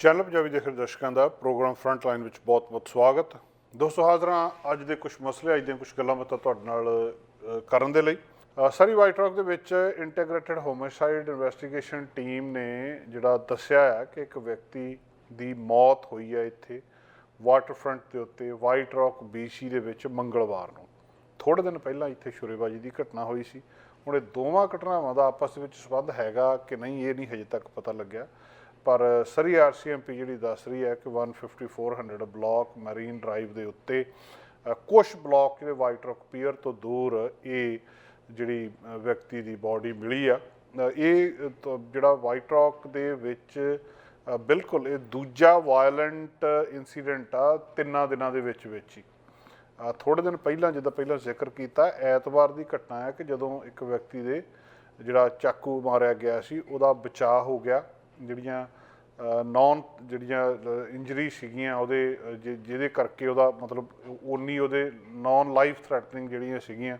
Channel Punjabi ਦੇਖ ਰਹੇ ਦਰਸ਼ਕਾਂ ਦਾ ਪ੍ਰੋਗਰਾਮ ਫਰੰਟ ਲਾਈਨ ਵਿੱਚ ਬਹੁਤ-ਬਹੁਤ ਸਵਾਗਤ। ਦੋਸਤੋ ਹਾਜ਼ਰਾਂ ਅੱਜ ਦੇ ਕੁਝ ਮਸਲੇ ਅੱਜ ਦੀਆਂ ਕੁਝ ਗੱਲਾਂ ਬਾਤਾਂ ਤੁਹਾਡੇ ਨਾਲ ਕਰਨ ਦੇ ਲਈ। ਅ, ਸਰੀ ਵਾਈਟ ਰੌਕ ਦੇ ਵਿੱਚ ਇੰਟੀਗ੍ਰੇਟਿਡ ਹੋਮਿਸਾਈਡ ਇਨਵੈਸਟੀਗੇਸ਼ਨ ਟੀਮ ਨੇ ਜਿਹੜਾ ਦੱਸਿਆ ਹੈ ਕਿ ਇੱਕ ਵਿਅਕਤੀ ਦੀ ਮੌਤ ਹੋਈ ਹੈ ਇੱਥੇ ਵਾਟਰਫਰੰਟ ਦੇ ਉੱਤੇ ਵਾਈਟ ਰੌਕ BC ਦੇ ਵਿੱਚ ਮੰਗਲਵਾਰ ਨੂੰ। ਥੋੜੇ ਦਿਨ ਪਹਿਲਾਂ ਇੱਥੇ ਸ਼ੁਰੇਬਾਜੀ ਦੀ ਘਟਨਾ ਹੋਈ ਸੀ। ਹੁਣ ਇਹ ਦੋਵਾਂ ਘਟਨਾਵਾਂ ਦਾ ਆਪਸ ਵਿੱਚ ਸੰਬੰਧ ਹੈਗਾ ਕਿ ਨਹੀਂ ਇਹ ਨਹੀਂ ਹਜੇ ਤੱਕ ਪਤਾ ਲੱਗਿਆ। ਪਰ ਸਰੀ ਆਰਸੀਐਮਪੀ ਜਿਹੜੀ ਦੱਸ ਰਹੀ ਹੈ ਕਿ 15400 ਬਲਾਕ ਮੈਰੀਨ ਡਰਾਈਵ ਦੇ ਉੱਤੇ ਕੁਝ ਬਲਾਕ ਜਿਹੜੇ ਵਾਈਟ ਰੌਕ ਪੀਅਰ ਤੋਂ ਦੂਰ ਇਹ ਜਿਹੜੀ ਵਿਅਕਤੀ ਦੀ ਬਾਡੀ ਮਿਲੀ ਆ। ਇਹ ਜਿਹੜਾ ਵਾਈਟ ਰੌਕ ਦੇ ਵਿੱਚ ਬਿਲਕੁਲ ਇਹ ਦੂਜਾ ਵਾਇਲੈਂਟ ਇਨਸੀਡੈਂਟ ਆ ਤਿੰਨਾਂ ਦਿਨਾਂ ਦੇ ਵਿੱਚ ਵਿੱਚ ਹੀ। ਆ ਥੋੜੇ ਦਿਨ ਪਹਿਲਾਂ ਜਿੱਦਾਂ ਪਹਿਲਾਂ ਜ਼ਿਕਰ ਕੀਤਾ, ਐਤਵਾਰ ਦੀ ਘਟਨਾ ਹੈ ਕਿ ਜਦੋਂ ਇੱਕ ਵਿਅਕਤੀ ਦੇ ਜਿਹੜਾ ਚਾਕੂ ਮਾਰਿਆ ਗਿਆ ਸੀ, ਉਹਦਾ ਬਚਾਅ ਹੋ ਗਿਆ। ਜਿਹੜੀਆਂ ਨੌਨ ਜਿਹੜੀਆਂ ਇੰਜਰੀ ਸੀਗੀਆਂ ਉਹਦੇ ਜਿ- ਜਿਹਦੇ ਕਰਕੇ ਉਹਦਾ ਮਤਲਬ ਉਨੀ ਉਹਦੇ ਨੌਨ ਲਾਈਫ ਥ੍ਰੈਟਨਿੰਗ ਜਿਹੜੀਆਂ ਸੀਗੀਆਂ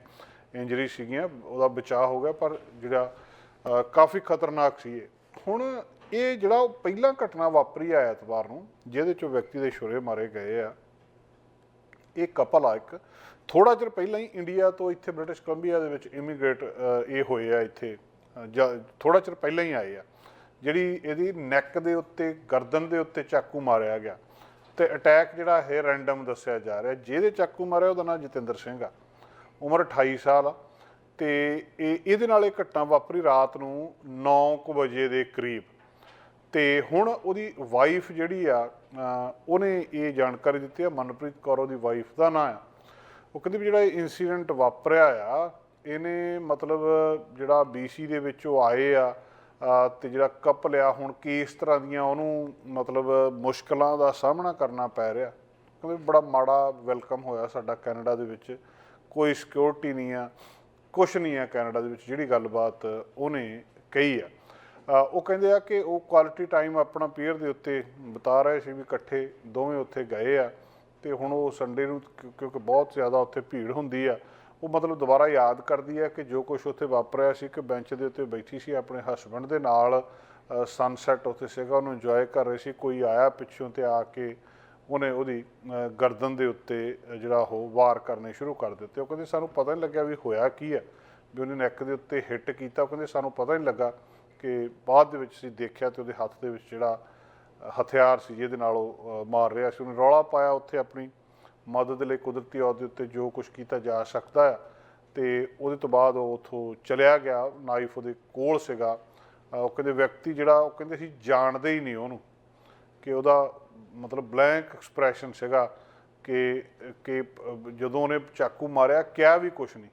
ਇੰਜਰੀ ਸੀਗੀਆਂ, ਉਹਦਾ ਬਚਾਅ ਹੋ ਗਿਆ, ਪਰ ਜਿਹੜਾ ਕਾਫੀ ਖਤਰਨਾਕ ਸੀ ਇਹ। ਹੁਣ ਇਹ ਜਿਹੜਾ ਉਹ ਪਹਿਲਾਂ ਘਟਨਾ ਵਾਪਰੀ ਆ ਐਤਵਾਰ ਨੂੰ, ਜਿਹਦੇ ਚੋਂ ਵਿਅਕਤੀ ਦੇ ਛੁਰੇ ਮਾਰੇ ਗਏ ਆ, ਇਹ ਕਪਲ ਆ ਇੱਕ। ਥੋੜਾ ਚਿਰ ਪਹਿਲਾਂ ਹੀ ਇੰਡੀਆ ਤੋਂ ਇੱਥੇ ਬ੍ਰਿਟਿਸ਼ ਕੋਲੰਬੀਆ ਦੇ ਵਿੱਚ ਇਮੀਗ੍ਰੇਟ ਇਹ ਹੋਏ ਆ ਇੱਥੇ ਥੋੜਾ ਚਿਰ ਪਹਿਲਾਂ ਹੀ ਆਏ ਆ। ਜਿਹੜੀ ਇਹਦੀ ਨੈਕ ਦੇ ਉੱਤੇ, ਗਰਦਨ ਦੇ ਉੱਤੇ ਚਾਕੂ ਮਾਰਿਆ ਗਿਆ। ਤੇ ਅਟੈਕ ਜਿਹੜਾ ਹੈ ਰੈਂਡਮ ਦੱਸਿਆ ਜਾ ਰਿਹਾ, ਜਿਹਦੇ ਚਾਕੂ ਮਾਰਿਆ ਉਹਦਾ ਨਾਮ ਜਤਿੰਦਰ ਸਿੰਘ ਆ। ਉਮਰ 28 ਸਾਲ ਆ। ਤੇ ਇਹ, ਇਹਦੇ ਨਾਲ ਇਹ ਘਟਨਾ ਵਾਪਰੀ ਰਾਤ ਨੂੰ 9:00 ਵਜੇ ਦੇ ਕਰੀਬ। ਤੇ ਹੁਣ ਉਹਦੀ ਵਾਈਫ ਜਿਹੜੀ ਆ ਉਹਨੇ ਇਹ ਜਾਣਕਾਰੀ ਦਿੱਤੀ ਆ, ਮਨਪ੍ਰੀਤ ਕੌਰ ਉਹਦੀ ਵਾਈਫ ਦਾ ਨਾਂ ਆ। ਉਹ ਕਹਿੰਦੀ ਵੀ ਜਿਹੜਾ ਇਹ ਇਨਸੀਡੈਂਟ ਵਾਪਰਿਆ ਆ, ਇਹਨੇ ਮਤਲਬ ਜਿਹੜਾ BC ਦੇ ਵਿੱਚ ਉਹ ਆਏ ਆ ਤੇ ਜਿਹੜਾ ਕਪਲ ਆ ਹੁਣ ਕਿਸ ਤਰ੍ਹਾਂ ਦੀਆਂ ਉਹਨੂੰ ਮਤਲਬ ਮੁਸ਼ਕਲਾਂ ਦਾ ਸਾਹਮਣਾ ਕਰਨਾ ਪੈ ਰਿਹਾ? ਕਹਿੰਦੇ ਬੜਾ ਮਾੜਾ ਵੈਲਕਮ ਹੋਇਆ ਸਾਡਾ ਕੈਨੇਡਾ ਦੇ ਵਿੱਚ। ਕੋਈ ਸਿਕਿਉਰਿਟੀ ਨਹੀਂ ਆ, ਕੁਛ ਨਹੀਂ ਆ ਕੈਨੇਡਾ ਦੇ ਵਿੱਚ, ਜਿਹੜੀ ਗੱਲਬਾਤ ਉਹਨੇ ਕਹੀ ਆ। ਉਹ ਕਹਿੰਦੇ ਆ ਕਿ ਉਹ ਕੁਆਲਿਟੀ ਟਾਈਮ ਆਪਣਾ ਪੀਅਰ ਦੇ ਉੱਤੇ ਬਿਤਾ ਰਹੇ ਸੀ ਵੀ ਇਕੱਠੇ ਦੋਵੇਂ ਉੱਥੇ ਗਏ ਆ। ਤੇ ਹੁਣ ਉਹ ਸੰਡੇ ਨੂੰ ਕਿਉਂ- ਕਿਉਂਕਿ ਬਹੁਤ ਜ਼ਿਆਦਾ ਉੱਥੇ ਭੀੜ ਹੁੰਦੀ ਆ ਉਹ ਮਤਲਬ ਦੁਬਾਰਾ ਯਾਦ ਕਰਦੀ ਹੈ ਕਿ ਜੋ ਕੁਝ ਉੱਥੇ ਵਾਪਰਿਆ ਸੀ ਕਿ ਬੈਂਚ ਦੇ ਉੱਤੇ ਬੈਠੀ ਸੀ ਆਪਣੇ ਹਸਬੰਡ ਦੇ ਨਾਲ ਸਨਸੈਟ ਉੱਥੇ ਸੀਗਾ, ਉਹਨੂੰ ਇੰਜੋਏ ਕਰ ਰਹੀ ਸੀ, ਕੋਈ ਆਇਆ ਪਿੱਛੋਂ ਤੇ ਆ ਕੇ ਉਹਨੇ ਉਹਦੀ ਗਰਦਨ ਦੇ ਉੱਤੇ ਜਿਹੜਾ ਉਹ ਵਾਰ ਕਰਨੇ ਸ਼ੁਰੂ ਕਰ ਦਿੱਤੇ। ਉਹ ਕਹਿੰਦੇ, ਸਾਨੂੰ ਪਤਾ ਨਹੀਂ ਲੱਗਿਆ ਵੀ ਹੋਇਆ ਕੀ ਹੈ। ਵੀ ਉਹਨੇ ਨੈਕ ਦੇ ਉੱਤੇ ਹਿੱਟ ਕੀਤਾ। ਉਹ ਕਹਿੰਦੇ, ਸਾਨੂੰ ਪਤਾ ਨਹੀਂ ਲੱਗਾ ਕਿ ਬਾਅਦ ਦੇ ਵਿੱਚ ਅਸੀਂ ਦੇਖਿਆ ਤੇ ਉਹਦੇ ਹੱਥ ਦੇ ਵਿੱਚ ਜਿਹੜਾ ਹਥਿਆਰ ਸੀ, ਜਿਹਦੇ ਨਾਲ ਉਹ ਮਾਰ ਰਿਹਾ ਸੀ। ਉਹਨੇ ਰੌਲਾ ਪਾਇਆ ਉੱਥੇ ਆਪਣੀ ਮਦਦ ਲਈ ਕੁਦਰਤੀ ਔਰ ਦੇ ਉੱਤੇ ਜੋ ਕੁਝ ਕੀਤਾ ਜਾ ਸਕਦਾ ਹੈ ਤੇ ਉਹਦੇ ਤੋਂ ਬਾਅਦ ਉਹ ਉਥੋਂ ਚਲਿਆ ਗਿਆ। ਨਾਈਫ ਉਹਦੇ ਕੋਲ ਸੀਗਾ। ਉਹ ਕਹਿੰਦੇ ਵਿਅਕਤੀ ਜਿਹੜਾ, ਉਹ ਕਹਿੰਦੇ ਸੀ ਜਾਣਦੇ ਹੀ ਨਹੀਂ ਉਹਨੂੰ ਕਿ ਉਹਦਾ ਮਤਲਬ ਬਲੈਂਕ ਐਕਸਪ੍ਰੈਸ਼ਨ ਸੀਗਾ ਕਿ ਕਿ ਜਦੋਂ ਉਹਨੇ ਚਾਕੂ ਮਾਰਿਆ, ਕਿਹਾ ਵੀ ਕੁਝ ਨਹੀਂ।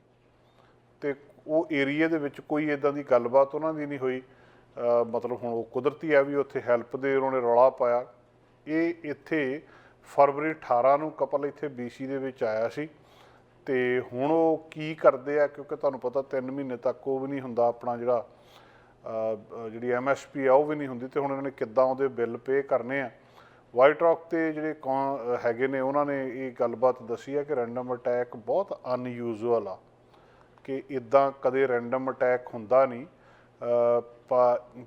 ਤੇ ਉਹ ਏਰੀਆ ਦੇ ਵਿੱਚ ਕੋਈ ਇਦਾਂ ਦੀ ਗੱਲਬਾਤ ਉਹਨਾਂ ਦੀ ਨਹੀਂ ਹੋਈ। ਮਤਲਬ ਹੁਣ ਉਹ ਕੁਦਰਤੀ ਆ ਵੀ ਉੱਥੇ ਹੈਲਪ ਦੇ ਉਹਨਾਂ ਨੇ ਰੌਲਾ ਪਾਇਆ। ਇਹ ਇੱਥੇ ਫਰਵਰੀ 18 ਨੂੰ ਕਪਲ ਇੱਥੇ BC ਦੇ ਵਿੱਚ ਆਇਆ ਸੀ ਤੇ ਹੁਣ ਉਹ ਕੀ ਕਰਦੇ ਆ ਕਿਉਂਕਿ ਤੁਹਾਨੂੰ ਪਤਾ 3 ਮਹੀਨੇ ਤੱਕ ਉਹ ਵੀ ਨਹੀਂ ਹੁੰਦਾ ਆਪਣਾ ਜਿਹੜਾ ਅ, ਅ, ਜਿਹੜੀ MSP ਆ ਉਹ ਵੀ ਨਹੀਂ ਹੁੰਦੀ ਤੇ ਹੁਣ ਇਹਨਾਂ ਨੇ ਕਿੱਦਾਂ ਉਹਦੇ ਬਿੱਲ ਪੇ ਕਰਨੇ ਆ। ਵਾਈਟ ਰੌਕ ਤੇ ਜਿਹੜੇ ਕੌਣ ਹੈਗੇ ਨੇ ਉਹਨਾਂ ਨੇ ਇਹ ਗੱਲਬਾਤ ਦੱਸੀ ਆ ਕਿ ਰੈਂਡਮ ਅਟੈਕ ਬਹੁਤ ਅਨਯੂਜ਼ੂਅਲ ਆ ਕਿ ਇਦਾਂ ਕਦੇ ਰੈਂਡਮ ਅਟੈਕ ਹੁੰਦਾ ਨਹੀਂ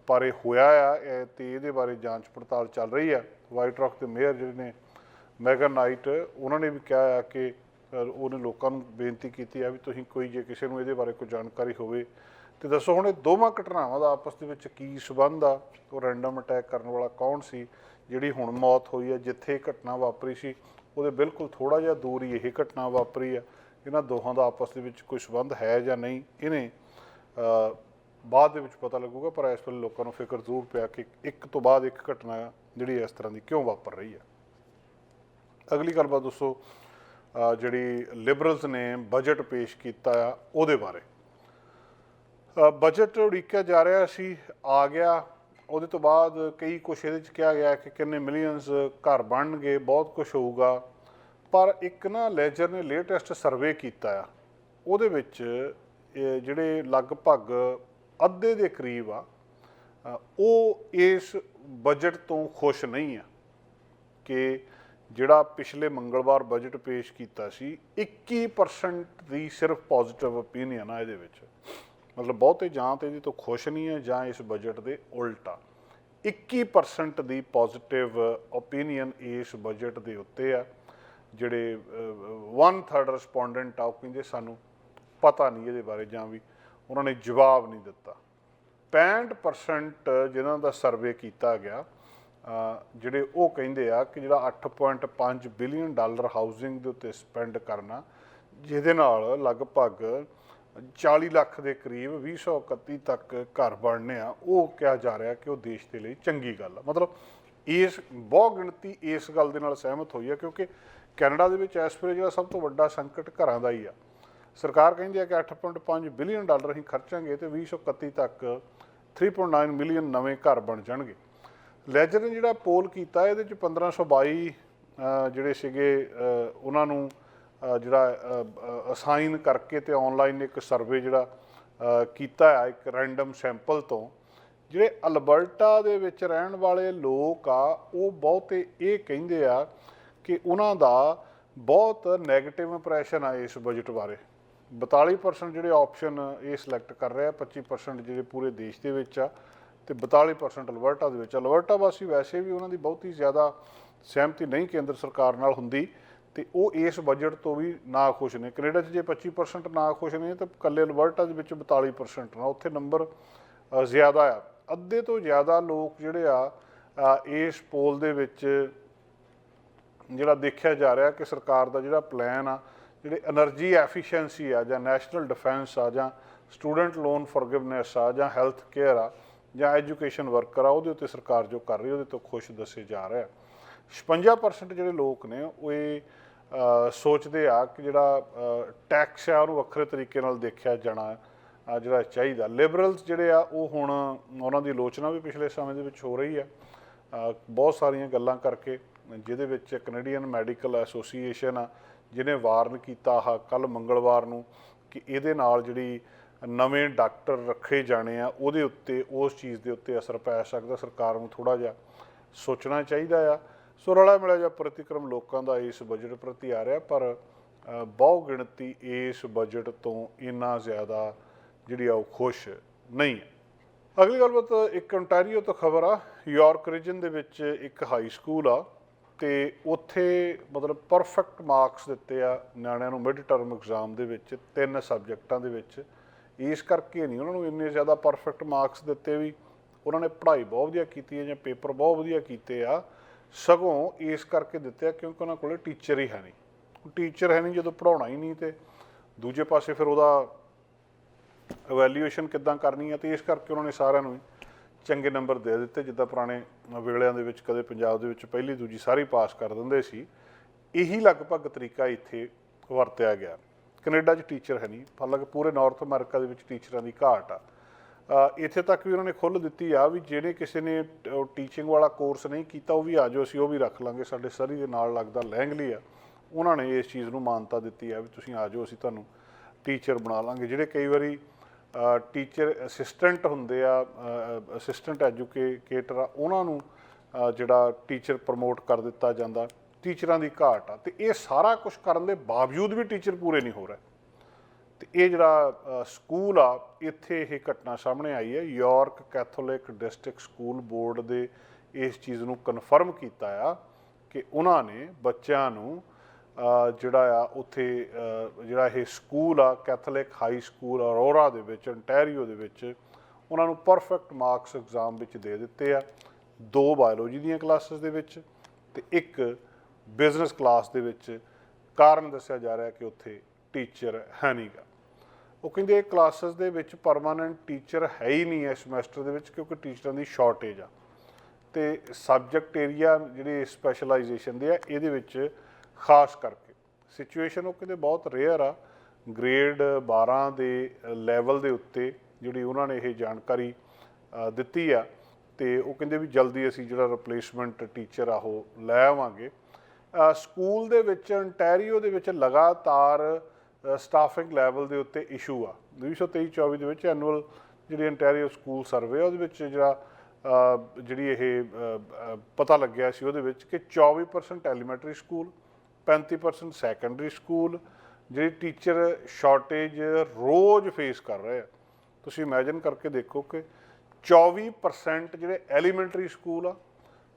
ਪਰ ਇਹ ਹੋਇਆ ਆ ਇਹ ਤੇ ਇਹਦੇ ਬਾਰੇ ਜਾਂਚ ਪੜਤਾਲ ਚੱਲ ਰਹੀ ਆ। ਵਾਈਟ ਰੌਕ ਦੇ ਮੇਅਰ ਜਿਹੜੇ ਨੇ ਮੈਗਨ ਨਾਈਟ ਉਹਨਾਂ ਨੇ ਵੀ ਕਿਹਾ ਆ ਕਿ ਉਹਨੇ ਲੋਕਾਂ ਨੂੰ ਬੇਨਤੀ ਕੀਤੀ ਆ ਵੀ ਤੁਸੀਂ ਕੋਈ ਜੇ ਕਿਸੇ ਨੂੰ ਇਹਦੇ ਬਾਰੇ ਕੋਈ ਜਾਣਕਾਰੀ ਹੋਵੇ। ਤੇ ਦੱਸੋ, ਹੁਣ ਇਹ ਦੋਵਾਂ ਘਟਨਾਵਾਂ ਦਾ ਆਪਸ ਦੇ ਵਿੱਚ ਕੀ ਸਬੰਧ ਆ? ਉਹ ਰੈਂਡਮ ਅਟੈਕ ਕਰਨ ਵਾਲਾ ਕੌਣ ਸੀ? ਜਿਹੜੀ ਹੁਣ ਮੌਤ ਹੋਈ ਆ, ਜਿੱਥੇ ਇਹ ਘਟਨਾ ਵਾਪਰੀ ਸੀ, ਉਹਦੇ ਬਿਲਕੁਲ ਥੋੜਾ ਜਿਹਾ ਦੂਰ ਹੀ ਇਹ ਘਟਨਾ ਵਾਪਰੀ ਆ। ਇਹਨਾਂ ਦੋਹਾਂ ਦਾ ਆਪਸ ਦੇ ਵਿੱਚ ਕੋਈ ਸਬੰਧ ਹੈ ਜਾਂ ਨਹੀਂ? ਇਹਨੇ ਬਾਅਦ ਦੇ ਵਿੱਚ ਪਤਾ ਲੱਗੂਗਾ, ਪਰ ਇਸ ਵੇਲੇ ਲੋਕਾਂ ਨੂੰ ਫਿਕਰ ਜ਼ਰੂਰ ਪਿਆ ਕਿ ਇੱਕ ਤੋਂ ਬਾਅਦ ਇੱਕ ਘਟਨਾ ਜਿਹੜੀ ਇਸ ਤਰ੍ਹਾਂ ਦੀ ਕਿਉਂ ਵਾਪਰ ਰਹੀ ਹੈ ਅਗਲੀ ਗੱਲਬਾਤ ਦੱਸੋ ਜਿਹੜੀ ਲਿਬਰਲਸ ਨੇ ਬਜਟ ਪੇਸ਼ ਕੀਤਾ ਆ, ਉਹਦੇ ਬਾਰੇ। ਬਜਟ ਉਡੀਕਿਆ ਜਾ ਰਿਹਾ ਸੀ, ਆ ਗਿਆ। ਉਹਦੇ ਤੋਂ ਬਾਅਦ ਕਈ ਕੁਛ ਇਹਦੇ ਚ ਕਿਹਾ ਗਿਆ ਕਿ ਕਿੰਨੇ ਮਿਲੀਅਨਸ ਘਰ ਬਣਨਗੇ, ਬਹੁਤ ਕੁਝ ਹੋਊਗਾ। ਪਰ ਇੱਕ ਨਾ ਲੈਜਰ ਨੇ ਲੇਟੈਸਟ ਸਰਵੇ ਕੀਤਾ ਆ। ਉਹਦੇ ਵਿੱਚ ਜਿਹੜੇ ਲਗਭਗ ਅੱਧੇ ਦੇ ਕਰੀਬ ਆ ਉਹ ਇਸ ਬਜਟ ਤੋਂ ਖੁਸ਼ ਨਹੀਂ ਆ ਕਿ ਜਿਹੜਾ ਪਿਛਲੇ ਮੰਗਲਵਾਰ ਬਜਟ ਪੇਸ਼ ਕੀਤਾ ਸੀ 21% ਦੀ ਸਿਰਫ ਪੋਜ਼ਿਟਿਵ ਓਪੀਨੀਅਨ ਆ ਇਹਦੇ ਵਿੱਚ। ਮਤਲਬ ਬਹੁਤੇ ਜਾਂ ਤੇ ਇਹਦੇ ਤੋਂ ਖੁਸ਼ ਨਹੀਂ ਹੈ ਜਾਂ ਇਸ ਬਜਟ ਦੇ ਉਲਟਾ। 21% ਦੀ ਪੋਜ਼ਿਟਿਵ ਓਪੀਨੀਅਨ ਇਸ ਬਜਟ ਦੇ ਉੱਤੇ ਆ, ਜਿਹੜੇ 1/3 ਰਿਸਪੋਂਡੈਂਟ ਆ, ਉਹ ਕਹਿੰਦੇ ਸਾਨੂੰ ਪਤਾ ਨਹੀਂ ਇਹਦੇ ਬਾਰੇ ਜਾਂ ਵੀ। ਉਹਨਾਂ ਨੇ ਜਵਾਬ ਨਹੀਂ ਦਿੱਤਾ। 65% ਜਿਨ੍ਹਾਂ ਦਾ ਸਰਵੇ ਕੀਤਾ ਗਿਆ ਜਿਹੜੇ ਉਹ ਕਹਿੰਦੇ ਆ ਕਿ ਜਿਹੜਾ 8.5 ਬਿਲੀਅਨ ਡਾਲਰ ਹਾਊਸਿੰਗ ਦੇ ਉੱਤੇ ਸਪੈਂਡ ਕਰਨਾ, ਜਿਹਦੇ ਨਾਲ ਲਗਭਗ 40 ਲੱਖ ਦੇ ਕਰੀਬ 2031 ਤੱਕ ਘਰ ਬਣਨੇ ਆ, ਉਹ ਕਿਹਾ ਜਾ ਰਿਹਾ ਕਿ ਉਹ ਦੇਸ਼ ਦੇ ਲਈ ਚੰਗੀ ਗੱਲ ਆ। ਮਤਲਬ ਇਸ ਬਹੁ ਗਿਣਤੀ ਇਸ ਗੱਲ ਦੇ ਨਾਲ ਸਹਿਮਤ ਹੋਈ ਆ, ਕਿਉਂਕਿ ਕੈਨੇਡਾ ਦੇ ਵਿੱਚ ਇਸ ਵੇਲੇ ਜਿਹੜਾ ਸਭ ਤੋਂ ਵੱਡਾ ਸੰਕਟ ਘਰਾਂ ਦਾ ਹੀ ਆ। ਸਰਕਾਰ ਕਹਿੰਦੀ ਆ ਕਿ 8.5 ਬਿਲੀਅਨ ਡਾਲਰ ਅਸੀਂ ਖਰਚਾਂਗੇ ਤੇ 2031 ਤੱਕ 3.9 ਮਿਲੀਅਨ ਨਵੇਂ ਘਰ ਬਣ ਜਾਣਗੇ। ਲੈਜਰ ਨੇ ਜਿਹੜਾ ਪੋਲ ਕੀਤਾ ਇਹਦੇ ਚ 1522 ਅਹ, ਜਿਹੜੇ ਸੀਗੇ ਉਹਨਾਂ ਨੂੰ ਜਿਹੜਾ ਅਸਾਈਨ ਕਰਕੇ ਤੇ ਆਨਲਾਈਨ ਇੱਕ ਸਰਵੇ ਜਿਹੜਾ ਕੀਤਾ ਆ ਇੱਕ ਰੈਂਡਮ ਸੈਂਪਲ ਤੋਂ। ਜਿਹੜੇ ਅਲਬਰਟਾ ਦੇ ਵਿੱਚ ਰਹਿਣ ਵਾਲੇ ਲੋਕ ਆ ਉਹ ਬਹੁਤੇ ਇਹ ਕਹਿੰਦੇ ਆ ਕਿ ਉਹਨਾਂ ਦਾ ਬਹੁਤ 네ਗੇਟਿਵ ਇੰਪ੍ਰੈਸ਼ਨ ਆ ਇਸ ਬਜਟ ਬਾਰੇ। 42% ਜਿਹੜੇ ਆਪਸ਼ਨ ਇਹ ਸਿਲੈਕਟ ਕਰ ਰਿਹਾ 25% ਜਿਹੜੇ ਪੂਰੇ ਦੇਸ਼ ਦੇ ਵਿੱਚ ਆ। ਤੇ 42% ਅਲਬਰਟਾ ਦੇ ਵਿੱਚ। ਅਲਬਰਟਾ ਵਾਸੀ ਵੈਸੇ ਵੀ ਉਹਨਾਂ ਦੀ ਬਹੁਤੀ ਜ਼ਿਆਦਾ ਸਹਿਮਤੀ ਨਹੀਂ ਕੇਂਦਰ ਸਰਕਾਰ ਨਾਲ ਹੁੰਦੀ ਤੇ ਉਹ ਇਸ ਬਜਟ ਤੋਂ ਵੀ ਨਾ ਖੁਸ਼ ਨੇ। ਕੈਨੇਡਾ 'ਚ ਜੇ 25% ਨਾ ਖੁਸ਼ ਨੇ ਤਾਂ ਕੱਲੇ ਅਲਬਰਟਾ ਦੇ ਵਿੱਚ 42% ਨਾ। ਉੱਥੇ ਨੰਬਰ ਜ਼ਿਆਦਾ ਆ। ਅੱਧੇ ਤੋਂ ਜ਼ਿਆਦਾ ਲੋਕ ਜਿਹੜੇ ਆ ਇਸ ਪੋਲ ਦੇ ਵਿੱਚ ਜਿਹੜਾ ਦੇਖਿਆ ਜਾ ਰਿਹਾ ਕਿ ਸਰਕਾਰ ਦਾ ਜਿਹੜਾ ਪਲਾਨ ਆ, ਜਿਹੜੇ એનર્ਜੀ ਐਫੀਸ਼ੀਐਂਸੀ ਆ ਜਾਂ ਨੈਸ਼ਨਲ ਡਿਫੈਂਸ ਆ ਜਾਂ ਸਟੂਡੈਂਟ ਲੋਨ ਫੋਰਗਿਵਨੈਸ ਆ ਜਾਂ ਹੈਲਥ ਕੇਅਰ ਆ ਜਾਂ ਐਜੂਕੇਸ਼ਨ ਵਰਕਰ ਆ, ਉਹਦੇ ਉੱਤੇ ਸਰਕਾਰ ਜੋ ਕਰ ਰਹੀ ਉਹਦੇ ਤੋਂ ਖੁਸ਼ ਦੱਸੇ ਜਾ ਰਿਹਾ 56% ਜਿਹੜੇ ਲੋਕ ਨੇ, ਉਹ ਇਹ ਸੋਚਦੇ ਆ ਕਿ ਜਿਹੜਾ ਟੈਕਸ ਆ, ਉਹਨੂੰ ਵੱਖਰੇ ਤਰੀਕੇ ਨਾਲ ਦੇਖਿਆ ਜਾਣਾ ਜਿਹੜਾ ਚਾਹੀਦਾ। ਲਿਬਰਲਸ ਜਿਹੜੇ ਆ, ਉਹ ਹੁਣ ਉਹਨਾਂ ਦੀ ਆਲੋਚਨਾ ਵੀ ਪਿਛਲੇ ਸਮੇਂ ਦੇ ਵਿੱਚ ਹੋ ਰਹੀ ਆ ਬਹੁਤ ਸਾਰੀਆਂ ਗੱਲਾਂ ਕਰਕੇ, ਜਿਹਦੇ ਵਿੱਚ ਕੈਨੇਡੀਅਨ ਮੈਡੀਕਲ ਐਸੋਸੀਏਸ਼ਨ ਆ, ਜਿਹਨੇ ਵਾਰਨ ਕੀਤਾ ਆ ਕੱਲ ਮੰਗਲਵਾਰ ਨੂੰ ਕਿ ਇਹਦੇ ਨਾਲ ਜਿਹੜੀ ਨਵੇਂ ਡਾਕਟਰ ਰੱਖੇ ਜਾਣੇ ਆ ਉਹਦੇ ਉੱਤੇ ਉਸ ਚੀਜ਼ ਦੇ ਉੱਤੇ ਅਸਰ ਪੈ ਸਕਦਾ ਸਰਕਾਰ ਨੂੰ ਥੋੜਾ ਜਿਹਾ ਸੋਚਣਾ ਚਾਹੀਦਾ ਆ। ਸੋ ਰਲਾ ਮਿਲਿਆ ਜਿਹਾ ਪ੍ਰਤੀਕਰਮ ਲੋਕਾਂ ਦਾ ਇਸ ਬਜਟ ਪ੍ਰਤੀ ਆ ਰਿਹਾ ਪਰ ਅ, ਬਹੁ ਗਿਣਤੀ ਇਸ ਬਜਟ ਤੋਂ ਇੰਨਾ ਜ਼ਿਆਦਾ ਜਿਹੜੀ ਆ ਉਹ ਖੁਸ਼ ਨਹੀਂ ਹੈ। ਅਗਲੀ ਗੱਲਬਾਤ ਇੱਕ ontario ਤੋਂ ਖਬਰ ਆ ਯਾਰਕ ਰੀਜਨ ਦੇ ਵਿੱਚ ਇੱਕ ਹਾਈ ਸਕੂਲ ਆ ਤੇ ਉੱਥੇ ਮਤਲਬ ਪਰਫੈਕਟ ਮਾਰਕਸ ਦਿੱਤੇ ਆ ਨਿਆਣਿਆਂ ਨੂੰ ਮਿਡ ਟਰਮ ਐਗਜ਼ਾਮ ਦੇ ਵਿੱਚ ਤਿੰਨ ਸਬਜੈਕਟਾਂ ਦੇ ਵਿੱਚ। ਇਸ ਕਰਕੇ ਨਹੀਂ ਉਹਨਾਂ ਨੂੰ ਇੰਨੇ ਜ਼ਿਆਦਾ ਪਰਫੈਕਟ ਮਾਰਕਸ ਦਿੱਤੇ ਵੀ। ਉਹਨਾਂ ਨੇ ਪੜ੍ਹਾਈ ਬਹੁਤ ਵਧੀਆ ਕੀਤੀ ਹੈ ਜਾਂ ਪੇਪਰ ਬਹੁਤ ਵਧੀਆ ਕੀਤੇ ਆ। ਸਗੋਂ ਇਸ ਕਰਕੇ ਦਿੱਤੇ ਆ ਕਿਉਂਕਿ ਉਹਨਾਂ ਕੋਲੇ ਟੀਚਰ ਹੀ ਹੈ ਨਹੀਂ। ਟੀਚਰ ਹੈ ਨਹੀਂ ਜਦੋਂ ਪੜਾਉਣਾ ਹੀ ਨਹੀਂ ਤੇ ਦੂਜੇ ਪਾਸੇ ਫਿਰ ਉਹਦਾ ਇਵੈਲੂਏਸ਼ਨ ਕਿੱਦਾਂ ਕਰਨੀ ਹੈ ਤੇ ਇਸ ਕਰਕੇ ਉਹਨਾਂ ਨੇ ਸਾਰਿਆਂ ਨੂੰ ਚੰਗੇ ਨੰਬਰ ਦੇ ਦਿੱਤੇ। ਜਿੱਦਾਂ ਪੁਰਾਣੇ ਵੇਲਿਆਂ ਦੇ ਵਿੱਚ ਕਦੇ ਪੰਜਾਬ ਦੇ ਵਿੱਚ ਪਹਿਲੀ ਦੂਜੀ ਸਾਰੀ ਪਾਸ ਕਰ ਦਿੰਦੇ ਸੀ। ਇਹੀ ਲਗਭਗ ਤਰੀਕਾ ਇੱਥੇ ਵਰਤਿਆ ਗਿਆ। ਕੈਨੇਡਾ 'ਚ ਟੀਚਰ ਹੈ ਨਹੀਂ, ਹਾਲਾਂਕਿ ਪੂਰੇ ਨਾਰਥ ਅਮਰੀਕਾ ਦੇ ਵਿੱਚ ਟੀਚਰਾਂ ਦੀ ਘਾਟ ਆ। ਇੱਥੇ ਤੱਕ ਵੀ ਉਹਨਾਂ ਨੇ ਖੁੱਲ੍ਹ ਦਿੱਤੀ ਆ ਵੀ ਜਿਹੜੇ ਕਿਸੇ ਨੇ ਟੀਚਿੰਗ ਵਾਲਾ ਕੋਰਸ ਨਹੀਂ ਕੀਤਾ, ਉਹ ਵੀ ਆ ਜਾਓ, ਅਸੀਂ ਉਹ ਵੀ ਰੱਖ ਲਾਂਗੇ, ਸਾਡੇ ਸਰੀ ਦੇ ਨਾਲ ਲੱਗਦਾ ਲੈਂਗਲੀ ਆ। ਉਹਨਾਂ ਨੇ ਇਸ ਚੀਜ਼ ਨੂੰ ਮਾਨਤਾ ਦਿੱਤੀ ਆ ਵੀ ਤੁਸੀਂ ਆ ਜਾਓ, ਅਸੀਂ ਤੁਹਾਨੂੰ ਟੀਚਰ ਬਣਾ ਲਾਂਗੇ। ਜਿਹੜੇ ਕਈ ਵਾਰੀ ਟੀਚਰ ਅਸਿਸਟੈਂਟ ਹੁੰਦੇ ਆ ਅਸਿਸਟੈਂਟ ਐਜੂਕੇਟਰ ਆ, ਉਹਨਾਂ ਨੂੰ ਜਿਹੜਾ ਟੀਚਰ ਪ੍ਰਮੋਟ ਕਰ ਦਿੱਤਾ ਜਾਂਦਾ। ਟੀਚਰਾਂ ਦੀ ਘਾਟ ਆ। ਤੇ ਇਹ ਸਾਰਾ ਕੁਝ ਕਰਨ ਦੇ ਬਾਵਜੂਦ ਵੀ ਟੀਚਰ ਪੂਰੇ ਨਹੀਂ ਹੋ ਰਹੇ। ਤੇ ਇਹ ਜਿਹੜਾ ਸਕੂਲ ਆ, ਇੱਥੇ ਇਹ ਘਟਨਾ ਸਾਹਮਣੇ ਆਈ ਹੈ। York Catholic District School Board ਦੇ ਇਸ ਚੀਜ਼ ਨੂੰ ਕਨਫਰਮ ਕੀਤਾ ਆ ਕਿ ਉਹਨਾਂ ਨੇ ਬੱਚਿਆਂ ਨੂੰ ਜਿਹੜਾ ਆ, ਉੱਥੇ ਜਿਹੜਾ ਇਹ ਸਕੂਲ ਆ, ਕੈਥੋਲਿਕ ਹਾਈ ਸਕੂਲ ਅਰੋਰਾ ਦੇ ਵਿੱਚ ਅੰਟੈਰੀਓ ਦੇ ਵਿੱਚ, ਉਹਨਾਂ ਨੂੰ ਪਰਫੈਕਟ ਮਾਰਕਸ ਐਗਜ਼ਾਮ ਵਿੱਚ ਦੇ ਦਿੱਤੇ ਆ। ਦੋ ਬਾਇਓਲੋਜੀ ਦੀਆਂ ਕਲਾਸਿਸ ਦੇ ਵਿੱਚ ਤੇ ਇੱਕ ਬਿਜ਼ਨਸ ਕਲਾਸ ਦੇ ਵਿੱਚ ਕਾਰਨ ਦੱਸਿਆ ਜਾ ਰਿਹਾ ਕਿ ਉੱਥੇ ਟੀਚਰ ਹੈ ਨਹੀਂਗਾ ਉਹ ਕਹਿੰਦੇ ਇਹ ਕਲਾਸਿਸ ਦੇ ਵਿੱਚ ਪਰਮਾਨੈਂਟ ਟੀਚਰ ਹੈ ਹੀ ਨਹੀਂ ਇਸ ਸਮੈਸਟਰ ਦੇ ਵਿੱਚ ਕਿਉਂਕਿ ਟੀਚਰਾਂ ਦੀ ਸ਼ਾਰਟੇਜ ਆ। ਤੇ ਸਬਜੈਕਟ ਏਰੀਆ ਜਿਹੜੇ ਸਪੈਸ਼ਲਾਈਜੇਸ਼ਨ ਦੇ ਆ, ਇਹਦੇ ਵਿੱਚ ਖਾਸ ਕਰਕੇ ਸਿਚੁਏਸ਼ਨ ਉਹ ਕਹਿੰਦੇ ਬਹੁਤ ਰੇਅਰ ਆ। ਗ੍ਰੇਡ 12 ਦੇ ਲੈਵਲ ਦੇ ਉੱਤੇ ਜਿਹੜੀ ਉਹਨਾਂ ਨੇ ਇਹ ਜਾਣਕਾਰੀ ਦਿੱਤੀ ਆ। ਤੇ ਉਹ ਕਹਿੰਦੇ ਵੀ ਜਲਦੀ ਅਸੀਂ ਜਿਹੜਾ ਰਿਪਲੇਸਮੈਂਟ ਟੀਚਰ ਆ ਉਹ ਲੈ ਆਵਾਂਗੇ। ਸਕੂਲ ਦੇ ਵਿੱਚ ਅੰਟੈਰੀਓ ਦੇ ਵਿੱਚ ਲਗਾਤਾਰ ਸਟਾਫਿੰਗ ਲੈਵਲ ਦੇ ਉੱਤੇ ਇਸ਼ੂ ਆ। 2023-24 ਦੇ ਵਿੱਚ ਐਨੂਅਲ ਜਿਹੜੀ ਅੰਟੈਰੀਓ ਸਕੂਲ ਸਰਵੇ ਉਹਦੇ ਵਿੱਚ ਜਿਹੜਾ ਜਿਹੜੀ ਇਹ ਪਤਾ ਲੱਗਿਆ ਸੀ ਉਹਦੇ ਵਿੱਚ ਕਿ 24% ਐਲੀਮੈਂਟਰੀ ਸਕੂਲ 35% ਸੈਕੰਡਰੀ ਸਕੂਲ ਜਿਹੜੀ ਟੀਚਰ ਸ਼ਾਰਟੇਜ ਰੋਜ਼ ਫੇਸ ਕਰ ਰਹੇ ਆ। ਤੁਸੀਂ ਇਮੇਜਿਨ ਕਰਕੇ ਦੇਖੋ ਕਿ 24% ਜਿਹੜੇ ਐਲੀਮੈਂਟਰੀ ਸਕੂਲ ਆ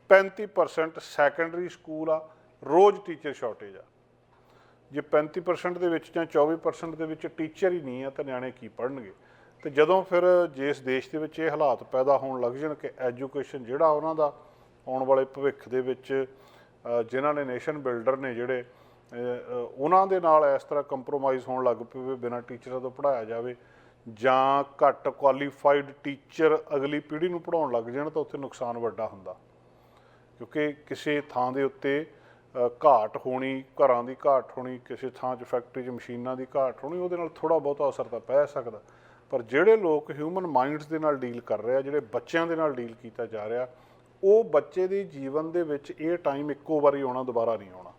35% ਸੈਕੰਡਰੀ ਸਕੂਲ ਆ ਰੋਜ਼ ਟੀਚਰ ਸ਼ਾਰਟੇਜ ਆ। ਜੇ 35% ਦੇ ਵਿੱਚ ਜਾਂ 24% ਦੇ ਵਿੱਚ ਟੀਚਰ ਹੀ ਨਹੀਂ ਆ ਤਾਂ ਨਿਆਣੇ ਕੀ ਪੜ੍ਹਨਗੇ? ਤੇ ਜਦੋਂ ਫਿਰ ਜਿਸ ਦੇਸ਼ ਦੇ ਵਿੱਚ ਇਹ ਹਾਲਾਤ ਪੈਦਾ ਹੋਣ ਲੱਗ ਜਾਣ ਕਿ ਐਜੂਕੇਸ਼ਨ ਜਿਹੜਾ ਉਹਨਾਂ ਦਾ ਆਉਣ ਵਾਲੇ ਭਵਿੱਖ ਦੇ ਵਿੱਚ ਅ, ਜਿਨ੍ਹਾਂ ਨੇ ਨੇਸ਼ਨ ਬਿਲਡਰ ਨੇ ਜਿਹੜੇ ਉਹਨਾਂ ਦੇ ਨਾਲ ਇਸ ਤਰ੍ਹਾਂ ਕੰਪਰੋਮਾਈਜ਼ ਹੋਣ ਲੱਗ ਪਵੇ ਬਿਨਾਂ ਟੀਚਰਾਂ ਤੋਂ ਪੜਾਇਆ ਜਾਵੇ ਜਾਂ ਘੱਟ ਕੁਆਲੀਫਾਈਡ ਟੀਚਰ ਅਗਲੀ ਪੀੜ੍ਹੀ ਨੂੰ ਪੜਾਉਣ ਲੱਗ ਜਾਣ ਤਾਂ ਉੱਥੇ ਨੁਕਸਾਨ ਵੱਡਾ ਹੁੰਦਾ। ਕਿਉਂਕਿ ਕਿਸੇ ਥਾਂ ਦੇ ਉੱਤੇ ਘਾਟ ਹੋਣੀ, ਘਰਾਂ ਦੀ ਘਾਟ ਹੋਣੀ, ਕਿਸੇ ਥਾਂ 'ਚ ਫੈਕਟਰੀ 'ਚ ਮਸ਼ੀਨਾਂ ਦੀ ਘਾਟ ਹੋਣੀ, ਉਹਦੇ ਨਾਲ ਥੋੜਾ ਬਹੁਤਾ ਅਸਰ ਤਾਂ ਪੈ ਸਕਦਾ। ਪਰ ਜਿਹੜੇ ਲੋਕ ਹਿਊਮਨ ਮਾਈਂਡਸ ਦੇ ਨਾਲ ਡੀਲ ਕਰ ਰਹੇ ਆ, ਜਿਹੜੇ ਬੱਚਿਆਂ ਦੇ ਨਾਲ ਡੀਲ ਕੀਤਾ ਜਾ ਰਿਹਾ, ਉਹ ਬੱਚੇ ਦੇ ਜੀਵਨ ਦੇ ਵਿੱਚ ਇਹ ਟਾਈਮ ਇੱਕੋ ਵਾਰੀ ਆਉਣਾ, ਦੁਬਾਰਾ ਨਹੀਂ ਆਉਣਾ।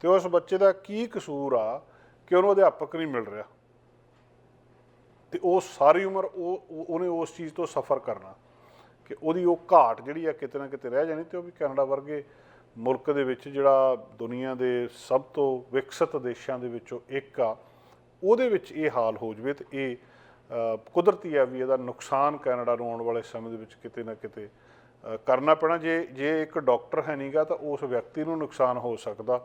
ਤੇ ਉਸ ਬੱਚੇ ਦਾ ਕੀ ਕਸੂਰ ਆ ਕਿ ਉਹਨੂੰ ਅਧਿਆਪਕ ਨਹੀਂ ਮਿਲ ਰਿਹਾ? ਤੇ ਉਹ ਸਾਰੀ ਉਮਰ ਉਹ, ਉਹਨੇ ਉਸ ਚੀਜ਼ ਤੋਂ ਸਫਰ ਕਰਨਾ ਕਿ ਉਹਦੀ ਉਹ ਘਾਟ ਜਿਹੜੀ ਆ ਕਿਤੇ ਨਾ ਕਿਤੇ ਰਹਿ ਜਾਣੀ ਤੇ ਉਹ ਵੀ ਕੈਨੇਡਾ ਵਰਗੇ ਮੁਲਕ ਦੇ ਵਿੱਚ ਜਿਹੜਾ ਦੁਨੀਆ ਦੇ ਸਭ ਤੋਂ ਵਿਕਸਿਤ ਦੇਸ਼ਾਂ ਦੇ ਵਿੱਚੋਂ ਇੱਕ ਆ, ਉਹਦੇ ਵਿੱਚ ਇਹ ਹਾਲ ਹੋ ਜਵੇ ਤੇ ਇਹ ਕੁਦਰਤੀ ਆ ਵੀ ਇਹਦਾ ਨੁਕਸਾਨ ਕੈਨੇਡਾ ਨੂੰ ਆਉਣ ਵਾਲੇ ਸਮੇਂ ਦੇ ਵਿੱਚ ਕਿਤੇ ਨਾ ਕਿਤੇ ਕਰਨਾ ਪੈਣਾ। ਜੇ ਜੇ ਇੱਕ ਡਾਕਟਰ ਹੈ ਨਹੀਂਗਾ ਤਾਂ ਉਸ ਵਿਅਕਤੀ ਨੂੰ ਨੁਕਸਾਨ ਹੋ ਸਕਦਾ,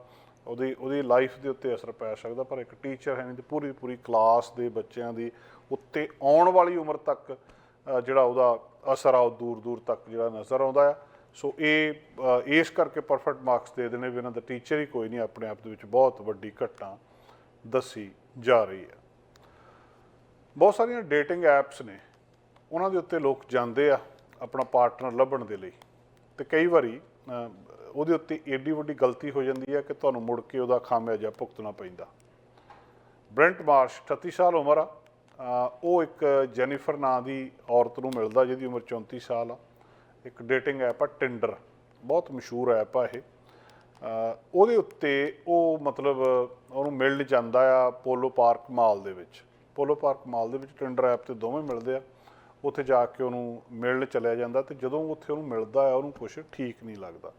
ਉਹਦੀ ਉਹਦੀ ਲਾਈਫ ਦੇ ਉੱਤੇ ਅਸਰ ਪੈ ਸਕਦਾ, ਪਰ ਇੱਕ ਟੀਚਰ ਹੈ ਨਹੀਂ ਤੇ ਪੂਰੀ ਪੂਰੀ ਕਲਾਸ ਦੇ ਬੱਚਿਆਂ ਦੀ ਉੱਤੇ ਆਉਣ ਵਾਲੀ ਉਮਰ ਤੱਕ ਜਿਹੜਾ ਉਹਦਾ ਅਸਰ ਆ, ਉਹ ਦੂਰ ਦੂਰ ਤੱਕ ਜਿਹੜਾ ਨਜ਼ਰ ਆਉਂਦਾ ਆ। ਸੋ ਇਹ ਇਸ ਕਰਕੇ ਪਰਫੈਕਟ ਮਾਰਕਸ ਦੇ ਦੇਣੇ ਵੀ ਇਹਨਾਂ ਦਾ ਟੀਚਰ ਹੀ ਕੋਈ ਨਹੀਂ, ਆਪਣੇ ਆਪ ਦੇ ਵਿੱਚ ਬਹੁਤ ਵੱਡੀ ਘਟਨਾ ਦੱਸੀ ਜਾ ਰਹੀ ਹੈ। ਬਹੁਤ ਸਾਰੀਆਂ ਡੇਟਿੰਗ ਐਪਸ ਨੇ, ਉਹਨਾਂ ਦੇ ਉੱਤੇ ਲੋਕ ਜਾਂਦੇ ਆ ਆਪਣਾ ਪਾਰਟਨਰ ਲੱਭਣ ਦੇ ਲਈ ਤੇ ਕਈ ਵਾਰੀ ਉਹਦੇ ਉੱਤੇ ਏਡੀ ਵੱਡੀ ਗਲਤੀ ਹੋ ਜਾਂਦੀ ਹੈ ਕਿ ਤੁਹਾਨੂੰ ਮੁੜ ਕੇ ਉਹਦਾ ਖਾਮਿਆਜਾ ਭੁਗਤਣਾ ਪੈਂਦਾ। ਬ੍ਰੈਂਟ ਮਾਰਸ਼ 38 ਸਾਲ ਉਮਰ ਆ ਉਹ ਇੱਕ ਜੈਨੀਫਰ ਨਾਂ ਦੀ ਔਰਤ ਨੂੰ ਮਿਲਦਾ ਜਿਹਦੀ ਉਮਰ 34 ਸਾਲ ਆ। ਇੱਕ ਡੇਟਿੰਗ ਐਪ ਆ ਟਿੰਡਰ ਬਹੁਤ ਮਸ਼ਹੂਰ ਐਪ ਆ ਇਹ। ਉਹਦੇ ਉੱਤੇ ਉਹ ਮਤਲਬ ਉਹਨੂੰ ਮਿਲਣ ਜਾਂਦਾ ਆ ਪੋਲੋ ਪਾਰਕ ਮਾਲ ਦੇ ਵਿੱਚ। ਪੋਲੋ ਪਾਰਕ ਮਾਲ ਦੇ ਵਿੱਚ ਟਿੰਡਰ ਐਪ ਤੇ ਦੋਵੇਂ ਮਿਲਦੇ ਆ। ਉੱਥੇ ਜਾ ਕੇ ਉਹਨੂੰ ਮਿਲਣ ਚਲਿਆ ਜਾਂਦਾ ਤੇ ਜਦੋਂ ਉੱਥੇ ਉਹਨੂੰ ਮਿਲਦਾ ਆ, ਉਹਨੂੰ ਕੁਝ ਠੀਕ ਨਹੀਂ ਲੱਗਦਾ।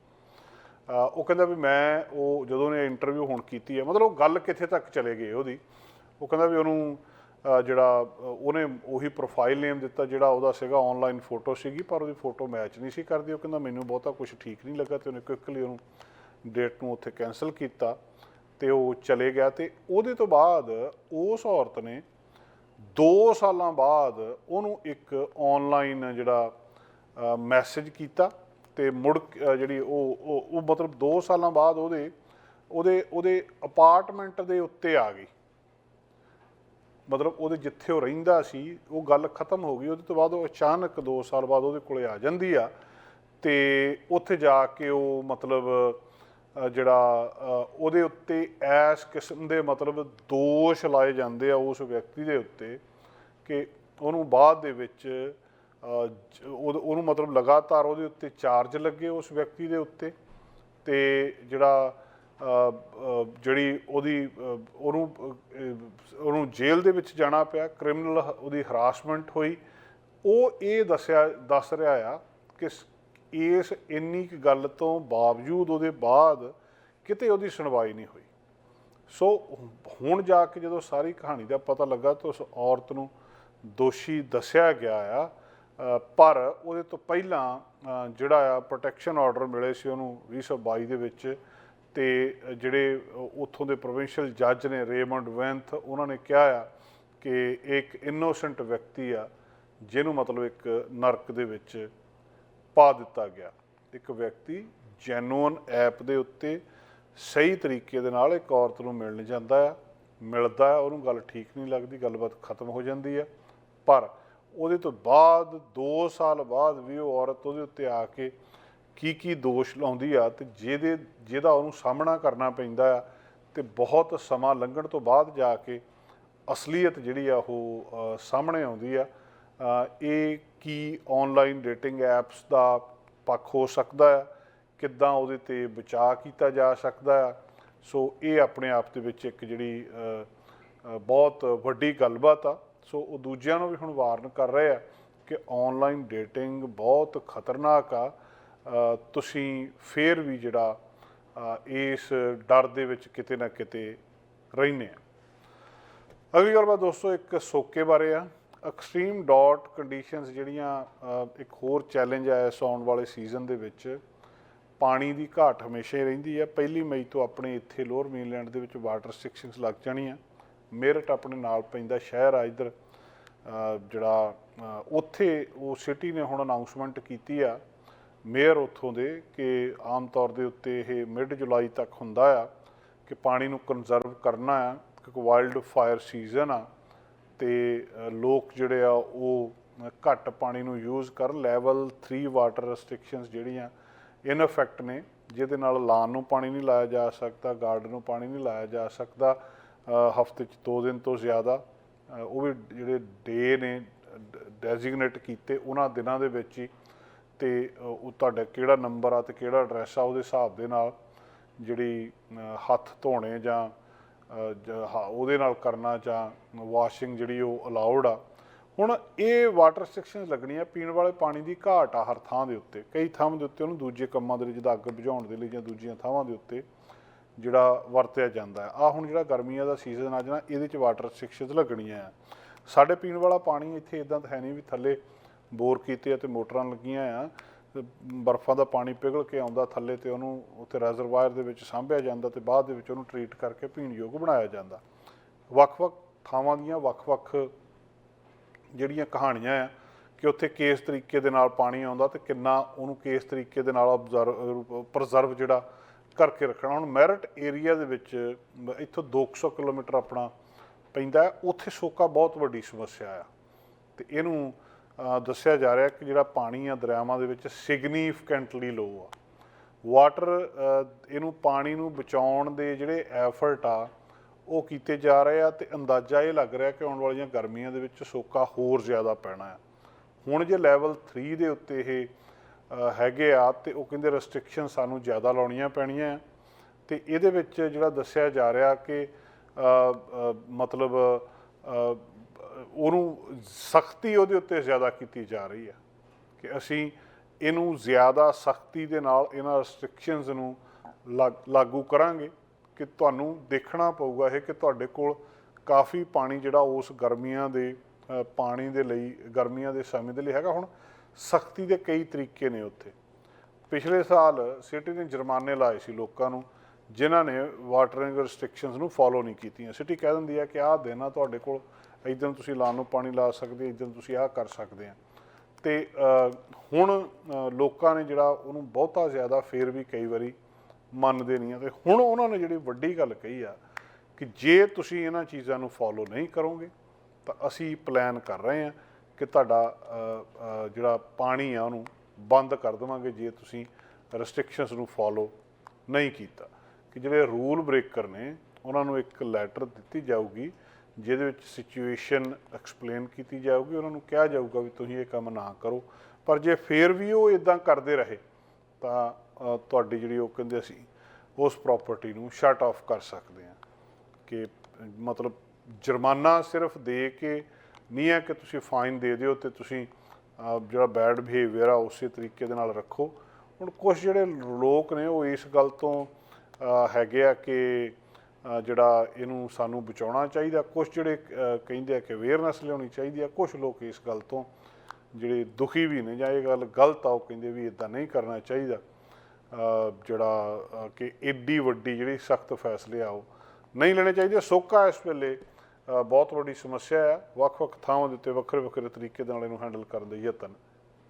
ਉਹ ਕਹਿੰਦਾ ਵੀ ਮੈਂ ਉਹ ਜਦੋਂ ਨੇ ਇੰਟਰਵਿਊ ਹੁਣ ਕੀਤੀ ਹੈ ਮਤਲਬ ਉਹ ਗੱਲ ਕਿੱਥੇ ਤੱਕ ਚਲੇ ਗਏ ਉਹਦੀ। ਉਹ ਕਹਿੰਦਾ ਵੀ ਉਹਨੂੰ ਜਿਹੜਾ ਉਹਨੇ ਉਹੀ ਪ੍ਰੋਫਾਈਲ ਨੇਮ ਦਿੱਤਾ ਜਿਹੜਾ ਉਹਦਾ ਸੀਗਾ ਆਨਲਾਈਨ ਫੋਟੋ ਸੀਗੀ, ਪਰ ਉਹਦੀ ਫੋਟੋ ਮੈਚ ਨਹੀਂ ਸੀ ਕਰਦੀ। ਉਹ ਕਹਿੰਦਾ ਮੈਨੂੰ ਬਹੁਤਾ ਕੁਝ ਠੀਕ ਨਹੀਂ ਲੱਗਾ ਤੇ ਉਹਨੇ ਕੁਇਕਲੀ ਉਹਨੂੰ ਡੇਟ ਨੂੰ ਉੱਥੇ ਕੈਨਸਲ ਕੀਤਾ ਤੇ ਉਹ ਚਲੇ ਗਿਆ ਤੇ ਉਹਦੇ ਤੋਂ ਬਾਅਦ ਉਸ ਔਰਤ ਨੇ 2 ਸਾਲਾਂ ਬਾਅਦ ਉਹਨੂੰ ਇੱਕ ਆਨਲਾਈਨ ਜਿਹੜਾ ਮੈਸੇਜ ਕੀਤਾ ਤੇ ਮੁੜ ਜਿਹੜੀ ਉਹ ਉਹ ਉਹ ਮਤਲਬ 2 ਸਾਲਾਂ ਬਾਅਦ ਉਹਦੇ ਉਹਦੇ ਉਹਦੇ ਅਪਾਰਟਮੈਂਟ ਦੇ ਉੱਤੇ ਆ ਗਈ। ਮਤਲਬ ਉਹਦੇ ਜਿੱਥੇ ਉਹ ਰਹਿੰਦਾ ਸੀ ਉਹ ਗੱਲ ਖਤਮ ਹੋ ਗਈ ਉਹਦੇ ਤੋਂ ਬਾਅਦ ਉਹ ਅਚਾਨਕ 2 ਸਾਲ ਬਾਅਦ ਉਹਦੇ ਕੋਲੇ ਆ ਜਾਂਦੀ ਆ ਤੇ ਉੱਥੇ ਜਾ ਕੇ ਉਹ ਮਤਲਬ ਜਿਹੜਾ ਉਹਦੇ ਉੱਤੇ ਐਸ ਕਿਸਮ ਦੇ ਮਤਲਬ ਦੋਸ਼ ਲਾਏ ਜਾਂਦੇ ਆ ਉਸ ਵਿਅਕਤੀ ਦੇ ਉੱਤੇ ਕਿ ਉਹਨੂੰ ਬਾਅਦ ਦੇ ਵਿੱਚ ਅ, ਉਹਨੂੰ ਮਤਲਬ ਲਗਾਤਾਰ ਉਹਦੇ ਉੱਤੇ ਚਾਰਜ ਲੱਗੇ ਉਸ ਵਿਅਕਤੀ ਦੇ ਉੱਤੇ ਤੇ ਜਿਹੜਾ ਜਿਹੜੀ ਉਹਦੀ ਉਹਨੂੰ ਉਹਨੂੰ ਜੇਲ੍ਹ ਦੇ ਵਿੱਚ ਜਾਣਾ ਪਿਆ, ਕ੍ਰਿਮੀਨਲ ਉਹਦੀ ਹਰਾਸਮੈਂਟ ਹੋਈ। ਉਹ ਇਹ ਦੱਸਿਆ, ਦੱਸ ਰਿਹਾ ਆ ਕਿ ਇਸ ਇੰਨੀ ਕੁ ਗੱਲ ਤੋਂ ਬਾਵਜੂਦ ਉਹਦੇ ਬਾਅਦ ਕਿਤੇ ਉਹਦੀ ਸੁਣਵਾਈ ਨਹੀਂ ਹੋਈ। ਸੋ ਹੁਣ ਜਾ ਕੇ ਜਦੋਂ ਸਾਰੀ ਕਹਾਣੀ ਦਾ ਪਤਾ ਲੱਗਾ ਤਾਂ ਉਸ ਔਰਤ ਨੂੰ ਦੋਸ਼ੀ ਦੱਸਿਆ ਗਿਆ ਆ ਪਰ ਉਹਦੇ ਤੋਂ ਪਹਿਲਾਂ ਜਿਹੜਾ ਆ ਪ੍ਰੋਟੈਕਸ਼ਨ ਆਰਡਰ ਮਿਲੇ ਸੀ ਉਹਨੂੰ 2022 ਦੇ ਵਿੱਚ ਤੇ ਜਿਹੜੇ ਉੱਥੋਂ ਦੇ ਪ੍ਰੋਵਿੰਸ਼ੀਅਲ ਜੱਜ ਨੇ ਰੇਮੰਡ ਵੈਂਥ ਉਹਨਾਂ ਨੇ ਕਿਹਾ ਆ ਕਿ ਇੱਕ ਇਨੋਸੈਂਟ ਵਿਅਕਤੀ ਆ, ਜਿਹਨੂੰ ਮਤਲਬ ਇੱਕ ਨਰਕ ਦੇ ਵਿੱਚ ਪਾ ਦਿੱਤਾ ਗਿਆ। ਇੱਕ ਵਿਅਕਤੀ ਜੈਨੂਅਨ ਐਪ ਦੇ ਉੱਤੇ ਸਹੀ ਤਰੀਕੇ ਦੇ ਨਾਲ ਇੱਕ ਔਰਤ ਨੂੰ ਮਿਲਣ ਜਾਂਦਾ ਆ, ਮਿਲਦਾ ਆ, ਉਹਨੂੰ ਗੱਲ ਠੀਕ ਨਹੀਂ ਲੱਗਦੀ, ਗੱਲਬਾਤ ਖਤਮ ਹੋ ਜਾਂਦੀ ਆ। ਪਰ ਉਹਦੇ ਤੋਂ ਬਾਅਦ 2 ਸਾਲ ਬਾਅਦ ਵੀ ਉਹ ਔਰਤ ਉਹਦੇ ਉੱਤੇ ਆ ਕੇ ਕੀ ਕੀ ਦੋਸ਼ ਲਾਉਂਦੀ ਆ ਤੇ ਜਿਹਦੇ ਜਿਹਦਾ ਉਹਨੂੰ ਸਾਹਮਣਾ ਕਰਨਾ ਪੈਂਦਾ ਆ ਤੇ ਬਹੁਤ ਸਮਾਂ ਲੰਘਣ ਤੋਂ ਬਾਅਦ ਜਾ ਕੇ ਅਸਲੀਅਤ ਜਿਹੜੀ ਆ ਉਹ ਸਾਹਮਣੇ ਆਉਂਦੀ ਆ। ਇਹ ਕੀ ਆਨਲਾਈਨ ਡੇਟਿੰਗ ਐਪਸ ਦਾ ਪੱਖ ਹੋ ਸਕਦਾ ਆ? ਕਿੱਦਾਂ ਉਹਦੇ ਤੇ ਬਚਾਅ ਕੀਤਾ ਜਾ ਸਕਦਾ ਆ? ਸੋ ਇਹ ਆਪਣੇ ਆਪ ਦੇ ਵਿੱਚ ਇੱਕ ਜਿਹੜੀ ਬਹੁਤ ਵੱਡੀ ਗੱਲਬਾਤ ਆ। ਸੋ ਉਹ ਦੂਜਿਆਂ ਨੂੰ ਵੀ ਹੁਣ ਵਾਰਨ ਕਰ ਰਹੇ ਆ ਕਿ ਆਨਲਾਈਨ ਡੇਟਿੰਗ ਬਹੁਤ ਖਤਰਨਾਕ ਆ। ਤੁਸੀਂ ਫੇਰ ਵੀ ਜਿਹੜਾ ਇਸ ਡਰ ਦੇ ਵਿੱਚ ਕਿਤੇ ਨਾ ਕਿਤੇ ਰਹਿੰਦੇ ਆ। ਅਗਲੀ ਗੱਲਬਾਤ ਦੋਸਤੋ ਇੱਕ ਸੋਕੇ ਬਾਰੇ ਆ। ਐਕਸਟ੍ਰੀਮ ਡਾਟ ਕੰਡੀਸ਼ਨਸ ਜਿਹੜੀਆਂ ਇੱਕ ਹੋਰ ਚੈਲੰਜ ਹੈ ਇਸ ਆਉਣ ਵਾਲੇ ਸੀਜ਼ਨ ਦੇ ਵਿੱਚ, ਪਾਣੀ ਦੀ ਘਾਟ ਹਮੇਸ਼ਾ ਹੀ ਰਹਿੰਦੀ ਹੈ ਪਹਿਲੀ ਮਈ ਤੋਂ ਆਪਣੇ ਇੱਥੇ ਲੋਅਰ ਮੇਨਲੈਂਡ ਦੇ ਵਿੱਚ ਵਾਟਰ ਰਿਸਟ੍ਰਿਕਸ਼ਨਸ ਲੱਗ ਜਾਣੀਆਂ ਮੇਰਟ ਆਪਣੇ ਨਾਲ ਪੈਂਦਾ ਸ਼ਹਿਰ ਆ ਇਧਰ ਜਿਹੜਾ ਉੱਥੇ ਉਹ ਸਿਟੀ ਨੇ ਹੁਣ ਅਨਾਉਂਸਮੈਂਟ ਕੀਤੀ ਆ ਮੇਅਰ ਉੱਥੋਂ ਦੇ ਕਿ ਆਮ ਤੌਰ ਦੇ ਉੱਤੇ ਇਹ ਮਿਡ ਜੁਲਾਈ ਤੱਕ ਹੁੰਦਾ ਆ ਕਿ ਪਾਣੀ ਨੂੰ ਕੰਜ਼ਰਵ ਕਰਨਾ ਆ, ਕਿਉਂਕਿ ਵਾਈਲਡ ਫਾਇਰ ਸੀਜ਼ਨ ਆ ਤੇ ਲੋਕ ਜਿਹੜੇ ਆ ਉਹ ਘੱਟ ਪਾਣੀ ਨੂੰ ਯੂਜ਼ ਕਰਨ ਲੈਵਲ 3 ਵਾਟਰ ਰੈਸਟ੍ਰਿਕਸ਼ਨਸ ਜਿਹੜੀਆਂ ਇਨ ਇਫੈਕਟ ਨੇ, ਜਿਹਦੇ ਨਾਲ ਲਾਨ ਨੂੰ ਪਾਣੀ ਨਹੀਂ ਲਾਇਆ ਜਾ ਸਕਦਾ ਗਾਰਡਨ ਨੂੰ ਪਾਣੀ ਨਹੀਂ ਲਾਇਆ ਜਾ ਸਕਦਾ ਹਫ਼ਤੇ 'ਚ 2 ਦਿਨ ਤੋਂ ਜ਼ਿਆਦਾ ਉਹ ਵੀ ਜਿਹੜੇ ਡੇ ਨੇ ਡੈਜ਼ਿਗਨੇਟ ਕੀਤੇ, ਉਹਨਾਂ ਦਿਨਾਂ ਦੇ ਵਿੱਚ ਹੀ ਤੇ ਉਹ ਤੁਹਾਡਾ ਕਿਹੜਾ ਨੰਬਰ ਆ ਤੇ ਕਿਹੜਾ ਐਡਰੈਸ ਆ ਉਹਦੇ ਹਿਸਾਬ ਦੇ ਨਾਲ ਜਿਹੜੀ ਹੱਥ ਧੋਣੇ ਜਾਂ ਉਹਦੇ ਨਾਲ ਕਰਨਾ ਜਾਂ ਵਾਸ਼ਿੰਗ ਜਿਹੜੀ ਉਹ ਅਲਾਉਡ ਆ। ਹੁਣ ਇਹ ਵਾਟਰ ਰਿਸਟ੍ਰਿਕਸ਼ਨਸ ਲੱਗਣੀਆਂ ਪੀਣ ਵਾਲੇ ਪਾਣੀ ਦੀ ਘਾਟ ਆ ਹਰ ਥਾਂ ਦੇ ਉੱਤੇ। ਕਈ ਥਾਵਾਂ ਦੇ ਉੱਤੇ ਉਹਨੂੰ ਦੂਜੇ ਕੰਮਾਂ ਦੇ ਲਈ, ਜਿੱਦਾਂ ਅੱਗ ਬੁਝਾਉਣ ਦੇ ਲਈ ਜਾਂ ਦੂਜੀਆਂ ਥਾਵਾਂ ਦੇ ਉੱਤੇ ਜਿਹੜਾ ਵਰਤਿਆ ਜਾਂਦਾ ਹੈ। ਆ ਹੁਣ ਜਿਹੜਾ ਗਰਮੀਆਂ ਦਾ ਸੀਜ਼ਨ ਆ ਜਾਣਾ ਇਹਦੇ ਚ ਵਾਟਰ ਰਿਸਟ੍ਰਿਕਸ਼ਨਸ ਲੱਗਣੀਆਂ ਆ। ਸਾਡੇ ਪੀਣ ਵਾਲਾ ਪਾਣੀ ਇੱਥੇ ਇਦਾਂ ਤਾਂ ਹੈ ਨਹੀਂ ਵੀ ਥੱਲੇ ਬੋਰ ਕੀਤੇ ਆ ਤੇ ਮੋਟਰਾਂ ਲੱਗੀਆਂ ਆ ਬਰਫ਼ਾਂ ਦਾ ਪਾਣੀ ਪਿਘਲ ਕੇ ਆਉਂਦਾ ਥੱਲੇ ਤੇ ਉਹਨੂੰ ਉੱਥੇ ਰੈਜ਼ਰਵਾਇਰ ਦੇ ਵਿੱਚ ਸਾਂਭਿਆ ਜਾਂਦਾ ਤੇ ਬਾਅਦ ਦੇ ਵਿੱਚ ਉਹਨੂੰ ਟ੍ਰੀਟ ਕਰਕੇ ਪੀਣਯੋਗ ਬਣਾਇਆ ਜਾਂਦਾ। ਵੱਖ-ਵੱਖ ਥਾਵਾਂ ਦੀਆਂ ਵੱਖ-ਵੱਖ ਜਿਹੜੀਆਂ ਕਹਾਣੀਆਂ ਆ, ਕਿ ਉੱਥੇ ਕਿਸ ਤਰੀਕੇ ਦੇ ਨਾਲ ਪਾਣੀ ਆਉਂਦਾ ਤੇ ਕਿੰਨਾ ਉਹਨੂੰ ਕਿਸ ਤਰੀਕੇ ਦੇ ਨਾਲ ਅਬਜ਼ਰਵ ਪ੍ਰਜ਼ਰਵ ਜਿਹੜਾ ਕਰਕੇ ਰੱਖਣਾ। ਹੁਣ ਮੈਰਿਟ ਏਰੀਆ ਦੇ ਵਿੱਚ ਮ- ਇੱਥੋਂ 200 ਕਿਲੋਮੀਟਰ ਆਪਣਾ ਪੈਂਦਾ ਉੱਥੇ ਸੋਕਾ ਬਹੁਤ ਵੱਡੀ ਸਮੱਸਿਆ ਆ ਤੇ ਇਹਨੂੰ ਦੱਸਿਆ ਜਾ ਰਿਹਾ ਕਿ ਜਿਹੜਾ ਪਾਣੀ ਆ ਦਰਿਆਵਾਂ ਦੇ ਵਿੱਚ ਸਿਗਨੀਫੀਕੈਂਟਲੀ ਲੋ ਆ। ਵਾਟਰ ਇਹਨੂੰ ਪਾਣੀ ਨੂੰ ਬਚਾਉਣ ਦੇ ਜਿਹੜੇ ਐਫਰਟ ਆ, ਉਹ ਕੀਤੇ ਜਾ ਰਹੇ ਆ ਤੇ ਅੰਦਾਜ਼ਾ ਇਹ ਲੱਗ ਰਿਹਾ ਕਿ ਆਉਣ ਵਾਲੀਆਂ ਗਰਮੀਆਂ ਦੇ ਵਿੱਚ ਸੋਕਾ ਹੋਰ ਜ਼ਿਆਦਾ ਪੈਣਾ ਆ। ਹੁਣ ਜੇ ਲੈਵਲ 3 ਦੇ ਉੱਤੇ ਇਹ ਹੈਗੇ ਆ ਤੇ ਉਹ ਕਹਿੰਦੇ ਰੈਸਟ੍ਰਿਕਸ਼ਨ ਸਾਨੂੰ ਜ਼ਿਆਦਾ ਲਾਉਣੀਆਂ ਪੈਣੀਆਂ ਆ। ਤੇ ਇਹਦੇ ਵਿੱਚ ਜਿਹੜਾ ਦੱਸਿਆ ਜਾ ਰਿਹਾ ਕਿ ਮਤਲਬ ਉਹਨੂੰ ਸਖਤੀ ਉਹਦੇ ਉੱਤੇ ਜ਼ਿਆਦਾ ਕੀਤੀ ਜਾ ਰਹੀ ਹੈ ਕਿ ਅਸੀਂ ਇਹਨੂੰ ਜ਼ਿਆਦਾ ਸਖਤੀ ਦੇ ਨਾਲ ਇਹਨਾਂ ਰੈਸਟ੍ਰਿਕਸ਼ਨਸ ਨੂੰ ਲਾਗ- ਲਾਗੂ ਕਰਾਂਗੇ ਕਿ ਤੁਹਾਨੂੰ ਦੇਖਣਾ ਪਊਗਾ ਇਹ ਕਿ ਤੁਹਾਡੇ ਕੋਲ ਕਾਫੀ ਪਾਣੀ ਜਿਹੜਾ ਉਸ ਗਰਮੀਆਂ ਦੇ ਪਾਣੀ ਦੇ ਲਈ, ਗਰਮੀਆਂ ਦੇ ਸਮੇਂ ਦੇ ਲਈ ਹੈਗਾ। ਹੁਣ ਸਖਤੀ ਦੇ ਕਈ ਤਰੀਕੇ ਨੇ ਉੱਥੇ। ਪਿਛਲੇ ਸਾਲ ਸਿਟੀ ਨੇ ਜੁਰਮਾਨੇ ਲਾਏ ਸੀ ਲੋਕਾਂ ਨੂੰ, ਜਿਨ੍ਹਾਂ ਨੇ ਵਾਟਰਿੰਗ ਰੈਸਟ੍ਰਿਕਸ਼ਨਸ ਨੂੰ ਫੋਲੋ ਨਹੀਂ ਕੀਤੀਆਂ। ਸਿਟੀ ਕਹਿ ਦਿੰਦੀ ਹੈ ਕਿ ਆਹ ਦਿਨ ਆ ਤੁਹਾਡੇ ਕੋਲ ਇਦਾਂ ਤੁਸੀਂ ਲਾਣ ਨੂੰ ਪਾਣੀ ਲਾ ਸਕਦੇ, ਇਦਾਂ ਤੁਸੀਂ ਆਹ ਕਰ ਸਕਦੇ ਆ। ਤੇ ਹੁਣ ਲੋਕਾਂ ਨੇ ਜਿਹੜਾ ਉਹਨੂੰ ਬਹੁਤਾ ਜ਼ਿਆਦਾ ਫੇਰ ਵੀ ਕਈ ਵਾਰੀ ਮੰਨਦੇ ਨਹੀਂ ਆ। ਤੇ ਹੁਣ ਉਹਨਾਂ ਨੇ ਜਿਹੜੀ ਵੱਡੀ ਗੱਲ ਕਹੀ ਆ ਕਿ ਜੇ ਤੁਸੀਂ ਇਹਨਾਂ ਚੀਜ਼ਾਂ ਨੂੰ ਫੋਲੋ ਨਹੀਂ ਕਰੋਗੇ, ਤਾਂ ਅਸੀਂ ਪਲਾਨ ਕਰ ਰਹੇ ਹਾਂ ਕਿ ਤੁਹਾਡਾ ਜਿਹੜਾ ਪਾਣੀ ਆ ਉਹਨੂੰ ਬੰਦ ਕਰ ਦੇਵਾਂਗੇ ਜੇ ਤੁਸੀਂ ਰੈਸਟ੍ਰਿਕਸ਼ਨਸ ਨੂੰ ਫੋਲੋ ਨਹੀਂ ਕੀਤਾ। ਕਿ ਜਿਹੜੇ ਰੂਲ ਬ੍ਰੇਕਰ ਨੇ, ਉਹਨਾਂ ਨੂੰ ਇੱਕ ਲੈਟਰ ਦਿੱਤੀ ਜਾਊਗੀ ਜਿਹਦੇ ਵਿੱਚ ਸਿਚੁਏਸ਼ਨ ਐਕਸਪਲੇਨ ਕੀਤੀ ਜਾਊਗੀ, ਉਹਨਾਂ ਨੂੰ ਕਿਹਾ ਜਾਊਗਾ ਵੀ ਤੁਸੀਂ ਇਹ ਕੰਮ ਨਾ ਕਰੋ। ਪਰ ਜੇ ਫੇਰ ਵੀ ਉਹ ਇਦਾਂ ਕਰਦੇ ਰਹੇ, ਤਾਂ ਤੁਹਾਡੀ ਜਿਹੜੀ ਉਹ ਕਹਿੰਦੇ ਅਸੀਂ ਉਸ ਪ੍ਰਾਪਰਟੀ ਨੂੰ ਸ਼ਟ ਆਫ ਕਰ ਸਕਦੇ ਹਾਂ ਕਿ, ਮਤਲਬ ਜੁਰਮਾਨਾ ਸਿਰਫ ਦੇ ਕੇ ਨਹੀਂ ਹੈ ਕਿ ਤੁਸੀਂ ਫਾਈਨ ਦੇ ਦਿਓ ਤੇ ਤੁਸੀਂ ਜਿਹੜਾ ਬੈਡ ਬਿਹੇਵੀਅਰ ਆ, ਉਸੇ ਤਰੀਕੇ ਦੇ ਨਾਲ ਰੱਖੋ। ਹੁਣ ਕੁਝ ਜਿਹੜੇ ਲੋਕ ਨੇ, ਉਹ ਇਸ ਗੱਲ ਤੋਂ ਹੈਗੇ ਆ ਕਿ ਜਿਹੜਾ ਇਹਨੂੰ ਸਾਨੂੰ ਬਚਾਉਣਾ ਚਾਹੀਦਾ ਕੁਝ ਜਿਹੜੇ ਕਹਿੰਦੇ ਆ ਕਿ ਅਵੇਅਰਨੈਸ ਲਿਆਉਣੀ ਚਾਹੀਦੀ ਆ ਕੁਝ ਲੋਕ ਇਸ ਗੱਲ ਤੋਂ ਜਿਹੜੇ ਦੁਖੀ ਵੀ ਨੇ ਜਾਂ ਇਹ ਗੱਲ ਗਲਤ ਆ, ਉਹ ਕਹਿੰਦੇ ਵੀ ਇਦਾਂ ਨਹੀਂ ਕਰਨਾ ਚਾਹੀਦਾ। ਜਿਹੜਾ ਕਿ ਏਡੀ ਵੱਡੀ ਜਿਹੜੀ ਸਖਤ ਫੈਸਲੇ ਆ, ਉਹ ਨਹੀਂ ਲੈਣੇ ਚਾਹੀਦੇ। ਸੋਕਾ ਇਸ ਵੇਲੇ ਬਹੁਤ ਵੱਡੀ ਸਮੱਸਿਆ ਹੈ ਵੱਖ-ਵੱਖ ਥਾਵਾਂ ਦੇ ਉੱਤੇ ਵੱਖਰੇ-ਵੱਖਰੇ ਤਰੀਕੇ ਨਾਲ ਇਹਨੂੰ ਹੈਂਡਲ ਕਰਨ ਦੇ ਯਤਨ।